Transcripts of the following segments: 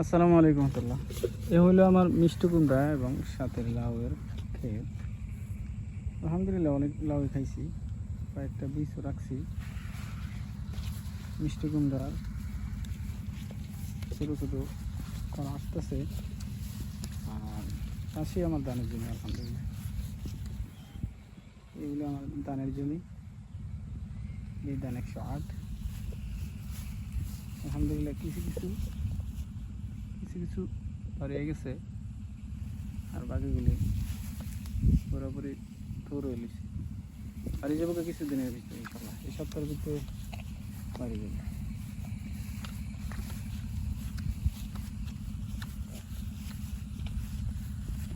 আসসালামু আলাইকুম। রহমতুল্লাহ এ হলো আমার মিষ্টি কুমড়া এবং সাথে লাউয়ের ক্ষেত। আলহামদুলিল্লাহ অনেক লাউ খাইছি। কয়েকটা বীজও রাখছি। মিষ্টি কুমড়ার ছোটো ছোটো করা আসতেছে। আর চাষি আমার ধানের জমি, আলহামদুলিল্লাহ। এগুলো আমার ধানের জমি। এই দান একশো আট। আলহামদুলিল্লাহ, কিছু কিছু কিছু কিছু হারিয়ে গেছে। আর বাকিগুলি পুরোপুরি তোর হইলিছে হারিয়ে যাব কিছু দিনের ভিতরে এই সপ্তাহের ভিতরে বাড়ি যাবে।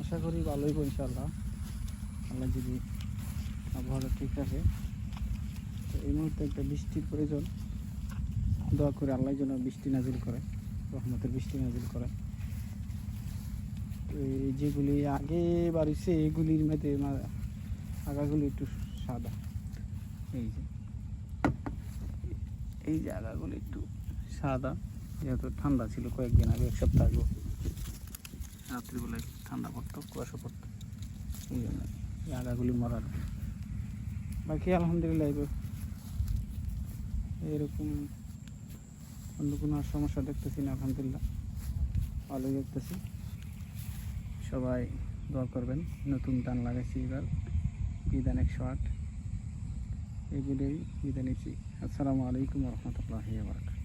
আশা করি ভালোই হইব ইনশাল্লাহ। আল্লাহ যদি আবহাওয়াটা ঠিক রাখে। তো এই মুহূর্তে একটা বৃষ্টির প্রয়োজন। দোয়া করে আল্লাহ যেন বৃষ্টি নাজিল করে। রহমতের বৃষ্টি নাজিল করে যেগুলি আগে বাড়িছে এগুলির মধ্যে আগাগুলি একটু সাদা। এই যে। এই যে আগাগুলি একটু সাদা, যেহেতু ঠান্ডা ছিল কয়েকদিন আগে, এক সপ্তাহ আগে। রাত্রিবেলায় ঠান্ডা পড়তো, কুয়াশা পড়তো। এই জন্য আগাগুলি মরার। বাকি আলহামদুলিল্লাহ এরকম অন্য কোনো আর সমস্যা দেখতেছি না, আলহামদুলিল্লাহ। ভালোই দেখতেছি। সবাই দোয়া করবেন, নতুন ধান লাগাইছি এবার। বিধান একশো আট এগুলোই বিধান নিচ্ছি আসসালামু আলাইকুম রহমতুল্লাহ বারকাত?